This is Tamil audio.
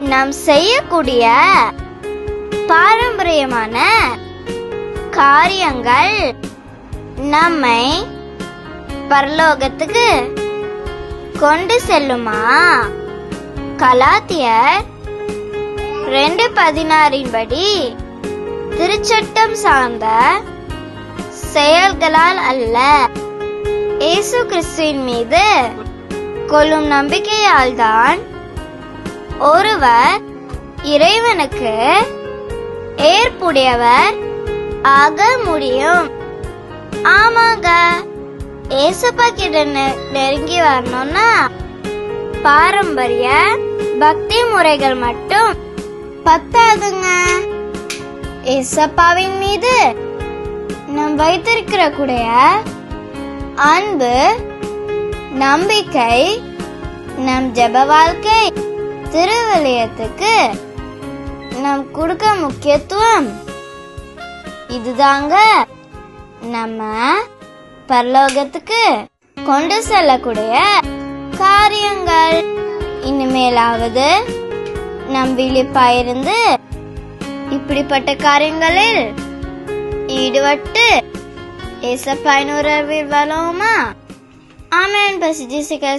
நாம் செய்யக்கூடிய பாரம்பரியமான காரியங்கள் நம்மை பரலோகத்துக்கு கொண்டு செல்லுமா? கலாத்தியர் ரெண்டு பதினாறின் படி திருச்சட்டம் சார்ந்த செயல்களால் அல்ல. இயேசு கிறிஸ்துவின் மீது கொள்ளும் நம்பிக்கையால் தான் ஒருவர் இறைவனுக்கு ஏற்புடையவர் ஆக முடியும். ஆமாங்க. ஏசப்பா கிட்ட நெ- நெருங்கி வரணும்னா பாரம்பரிய பக்தி முறைகள் மட்டும் பத்தாதுங்க. ஏசப்பாவின் மீது நம் வைத்திருக்கிற கூடிய அன்பு நம்பிக்கை நம் ஜெப வாழ்க்கை திருவிளையத்துக்கு நாம் கொடுக்க முக்கியத்துவம் இதுதாங்க. நம்ம பரலோகத்துக்கு கொண்டு செல்லக்கூடிய காரியங்கள். இனிமேலாவது நம் விழிப்பாயிருந்து இப்படிப்பட்ட காரியங்களில் ஈடுபட்டு ஏசப்பாயின் உறவில் வளவுமா ஆமேன். பசி ஜிசிக்க